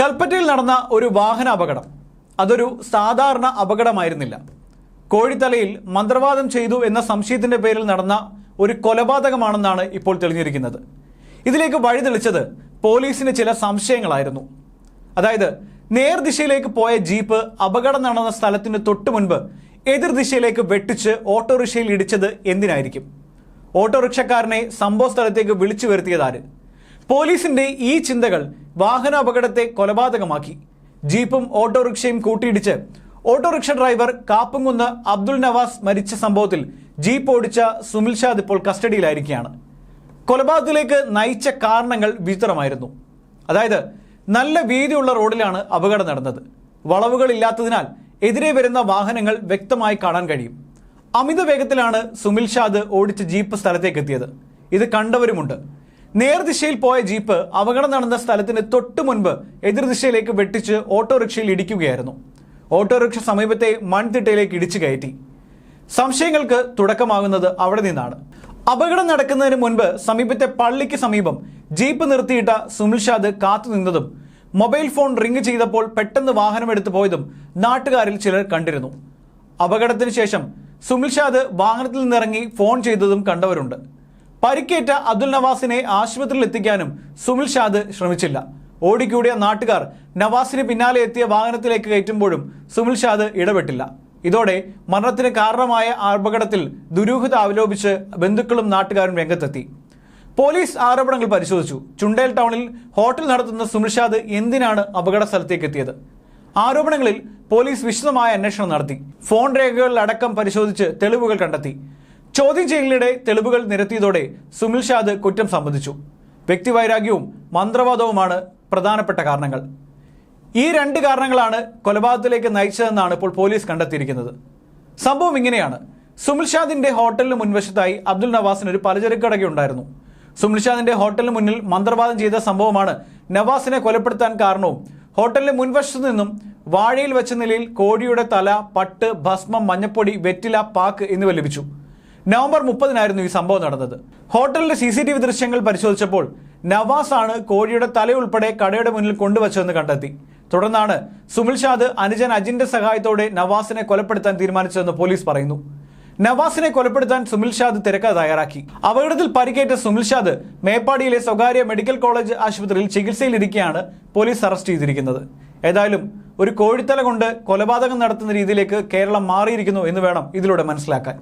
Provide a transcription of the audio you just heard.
കൽപ്പറ്റയിൽ നടന്ന ഒരു വാഹന അപകടം അതൊരു സാധാരണ അപകടമായിരുന്നില്ല. കോഴിത്തലയിൽ മന്ത്രവാദം ചെയ്തു എന്ന സംശയത്തിന്റെ പേരിൽ നടന്ന ഒരു കൊലപാതകമാണെന്നാണ് ഇപ്പോൾ തെളിഞ്ഞിരിക്കുന്നത്. ഇതിലേക്ക് വഴിതെളിച്ചത് പോലീസിന് ചില സംശയങ്ങളായിരുന്നു. അതായത് നേർദിശയിലേക്ക് പോയ ജീപ്പ് അപകടം നടന്ന സ്ഥലത്തിന് തൊട്ടു മുൻപ് എതിർദിശയിലേക്ക് വെട്ടിച്ച് ഓട്ടോറിക്ഷയിൽ ഇടിച്ചത് എന്തിനായിരിക്കും? ഓട്ടോറിക്ഷക്കാരനെ സംഭവ സ്ഥലത്തേക്ക് വിളിച്ചു വരുത്തിയതാര്? പോലീസിന്റെ ഈ ചിന്തകൾ വാഹന അപകടത്തെ കൊലപാതകമാക്കി. ജീപ്പും ഓട്ടോറിക്ഷയും കൂട്ടിയിടിച്ച് auto rickshaw driver Kappumkunnu Abdul Navas മരിച്ച സംഭവത്തിൽ ജീപ്പ് ഓടിച്ച സുനിൽ ഷാദ് ഇപ്പോൾ കസ്റ്റഡിയിലായിരിക്കുകയാണ്. കൊലപാതകത്തിലേക്ക് നയിച്ച കാരണങ്ങൾ വിചിത്രമായിരുന്നു. അതായത് നല്ല വീതിയുള്ള റോഡിലാണ് അപകടം നടന്നത്. വളവുകളില്ലാത്തതിനാൽ എതിരെ വരുന്ന വാഹനങ്ങൾ വ്യക്തമായി കാണാൻ കഴിയും. അമിത വേഗത്തിലാണ് സുമിൽ ഷാദ് ഓടിച്ച ജീപ്പ് സ്ഥലത്തേക്ക് എത്തിയത് ഇത് കണ്ടവരുമുണ്ട്. നേർദിശയിൽ പോയ ജീപ്പ് അപകടം നടന്ന സ്ഥലത്തിന് തൊട്ടു മുൻപ് എതിർദിശയിലേക്ക് വെട്ടിച്ച് ഓട്ടോറിക്ഷയിൽ ഇടിക്കുകയായിരുന്നു. ഓട്ടോറിക്ഷ സമീപത്തെ മൺതിട്ടയിലേക്ക് ഇടിച്ചു കയറ്റി. സംശയങ്ങൾക്ക് തുടക്കമാകുന്നത് അവിടെ നിന്നാണ്. അപകടം നടക്കുന്നതിന് മുൻപ് സമീപത്തെ പള്ളിക്ക് സമീപം ജീപ്പ് നിർത്തിയിട്ട സുനിൽ ഷാദ് കാത്തുനിന്നതും മൊബൈൽ ഫോൺ റിംഗ് ചെയ്തപ്പോൾ പെട്ടെന്ന് വാഹനമെടുത്തു പോയതും നാട്ടുകാരിൽ ചിലർ കണ്ടിരുന്നു. അപകടത്തിന് ശേഷം സുനിൽ ഷാദ് വാഹനത്തിൽ നിന്നിറങ്ങി ഫോൺ ചെയ്തതും കണ്ടവരുണ്ട്. പരിക്കേറ്റ അബ്ദുൽ നവാസിനെ ആശുപത്രിയിൽ എത്തിക്കാനും സുമിൽ ഷാദ് ശ്രമിച്ചില്ല. ഓടിക്കൂടിയ നാട്ടുകാർ നവാസിന് പിന്നാലെ എത്തിയ വാഹനത്തിലേക്ക് കയറ്റുമ്പോഴും സുമിൽ ഷാദ് ഇടപെട്ടില്ല. ഇതോടെ മരണത്തിന് കാരണമായ അപകടത്തിൽ ദുരൂഹത അവലോപിച്ച് ബന്ധുക്കളും നാട്ടുകാരും രംഗത്തെത്തി. പോലീസ് ആരോപണങ്ങൾ പരിശോധിച്ചു. ചുണ്ടേൽ ടൗണിൽ ഹോട്ടൽ നടത്തുന്ന സുനിൽഷാദ് എന്തിനാണ് അപകട സ്ഥലത്തേക്ക് എത്തിയത്? ആരോപണങ്ങളിൽ പോലീസ് വിശദമായ അന്വേഷണം നടത്തി. ഫോൺ രേഖകളിലടക്കം പരിശോധിച്ച് തെളിവുകൾ കണ്ടെത്തി. ചോദ്യം ചെയ്യലിനിടെ തെളിവുകൾ നിരത്തിയതോടെ സുനിൽ ഷാദ് കുറ്റം സമ്മതിച്ചു. വ്യക്തിവൈരാഗ്യവും മന്ത്രവാദവുമാണ് പ്രധാനപ്പെട്ട കാരണങ്ങൾ. ഈ രണ്ട് കാരണങ്ങളാണ് കൊലപാതകത്തിലേക്ക് നയിച്ചതെന്നാണ് ഇപ്പോൾ പോലീസ് കണ്ടെത്തിയിരിക്കുന്നത്. സംഭവം ഇങ്ങനെയാണ്. സുമിൽ ഷാദിന്റെ ഹോട്ടലിന് മുൻവശത്തായി അബ്ദുൽ നവാസിന് ഒരു പലചരക്ക് കടയുണ്ടായിരുന്നു സുമിൽ ഷാദിന്റെ ഹോട്ടലിന് മുന്നിൽ മന്ത്രവാദം ചെയ്ത സംഭവമാണ് നവാസിനെ കൊലപ്പെടുത്താൻ കാരണവും ഹോട്ടലിന്റെ മുൻവശത്തു നിന്നും വാഴയിൽ വെച്ച നിലയിൽ കോഴിയുടെ തല പട്ട് ഭസ്മം മഞ്ഞപ്പൊടി വെറ്റില പാക്ക് എന്നിവ ലഭിച്ചു. നവംബർ മുപ്പതിനായിരുന്നു ഈ സംഭവം നടന്നത്. ഹോട്ടലിലെ സി സി ടി വി ദൃശ്യങ്ങൾ പരിശോധിച്ചപ്പോൾ നവാസ് ആണ് കോഴിയുടെ തലയുൾപ്പെടെ കടയുടെ മുന്നിൽ കൊണ്ടുവച്ചതെന്ന് കണ്ടെത്തി. തുടർന്നാണ് സുമിൽ ഷാദ് അനുജൻ അജിന്റെ സഹായത്തോടെ നവാസിനെ കൊലപ്പെടുത്താൻ തീരുമാനിച്ചതെന്ന് പോലീസ് പറയുന്നു. നവാസിനെ കൊലപ്പെടുത്താൻ സുമിൽ ഷാദ് തിരക്ക തയ്യാറാക്കി. അപകടത്തിൽ പരിക്കേറ്റ സുമിൽ ഷാദ് മേപ്പാടിയിലെ സ്വകാര്യ മെഡിക്കൽ കോളേജ് ആശുപത്രിയിൽ ചികിത്സയിലിരിക്കെയാണ് പോലീസ് അറസ്റ്റ് ചെയ്തിരിക്കുന്നത്. ഏതായാലും ഒരു കോഴിത്തല കൊണ്ട് കൊലപാതകം നടത്തുന്ന രീതിയിലേക്ക് കേരളം മാറിയിരിക്കുന്നു എന്ന് വേണം ഇതിലൂടെ മനസ്സിലാക്കാൻ.